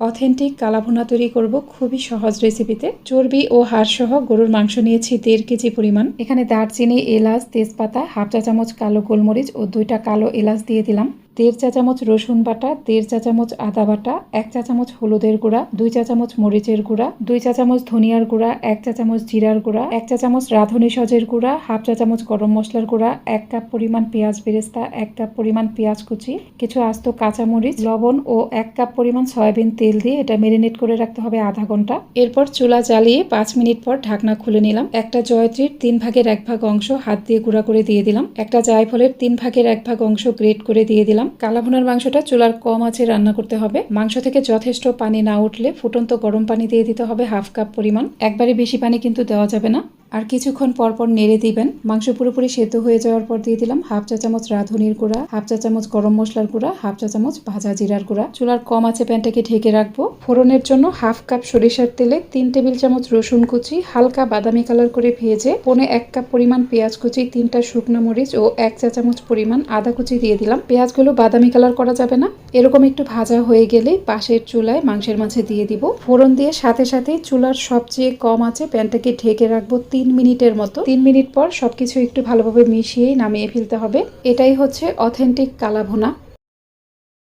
Authentic কালাভুনা তৈরি করব খুবই সহজ রেসিপিতে চর্বি ও হাড় সহ গরুর মাংস নিয়েছি দেড় কেজি পরিমাণ। এখানে দারচিনি, এলাচ, তেজপাতা, হাফ চা চামচ কালো গোলমরিচ ও দুইটা কালো এলাচ দিয়ে দিলাম। দেড় চা চামচ রসুন বাটা, দেড় চা চামচ আদা বাটা, এক চা চামচ হলুদের গুঁড়া, দুই চা চামচ মরিচের গুঁড়া, দুই চা চামচ ধনিয়ার গুঁড়া, এক চা চামচ জিরার গুঁড়া, এক চা চামচ রাঁধুনি সজের গুঁড়া, হাফ চা চামচ গরম মশলার গুঁড়া, এক কাপ পরিমাণ পেঁয়াজ বেরেস্তা, এক কাপ পরিমাণ পেঁয়াজ কুচি, কিছু আস্ত কাঁচামরিচ লবণ ও এক কাপ পরিমাণ সয়াবিন তেল দিয়ে এটা মেরিনেট করে রাখতে হবে আধা ঘণ্টা। এরপর চুলা জ্বালিয়ে পাঁচ মিনিট পর ঢাকনা খুলে নিলাম। একটা জয়ত্রীর তিন ভাগের এক ভাগ অংশ হাত দিয়ে গুঁড়া করে দিয়ে দিলাম। একটা জায়ফলের তিন ভাগের এক ভাগ অংশ গ্রেট করে দিয়ে দিলাম। কালাভুনার মাংসটা চুলার কম আছে রান্না করতে হবে। মাংস থেকে যথেষ্ট পানি না উঠলে ফুটন্ত গরম পানি দিয়ে দিতে হবে হাফ কাপ পরিমাণ। একবারে বেশি পানি কিন্তু দেওয়া যাবে না। আর কিছুক্ষণ পর পর নেড়ে দিবেন। মাংস পুরোপুরি সেদ্ধ হয়ে যাওয়ার পর দিয়ে দিলাম হাফ চা চামচ রাঁধুনির গুঁড়া, হাফ চা চামচ গরম মশলার গুঁড়া, হাফ চা চামচ ভাজা জিরার গুঁড়া। চুলার কম আছে প্যানটাকে ঢেকে রাখব। ফোড়নের জন্য হাফ কাপ সরিষার তেলে তিন টেবিল চামচ রসুন কুচি, হালকা বাদামি কালার করে ভেজে পনে এক কাপ পরিমাণ পেঁয়াজ কুচি, তিনটা শুকনো মরিচ ও এক চা চামচ পরিমাণ আদা কুচি দিয়ে দিলাম। পেঁয়াজগুলো বাদামি কালার করা যাবে না। এরকম একটু ভাজা হয়ে গেলে পাশের চুলায় মাংসের মাঝে দিয়ে দিব। ফোড়ন দিয়ে সাথে সাথে চুলার সবচেয়ে কম আছে প্যানটাকে ঢেকে রাখব তিন মিনিটের মতো। তিন মিনিট পর সবকিছু একটু ভালোভাবে মিশিয়েই নামিয়ে ফেলতে হবে। এটাই হচ্ছে অথেন্টিক কালাভুনা।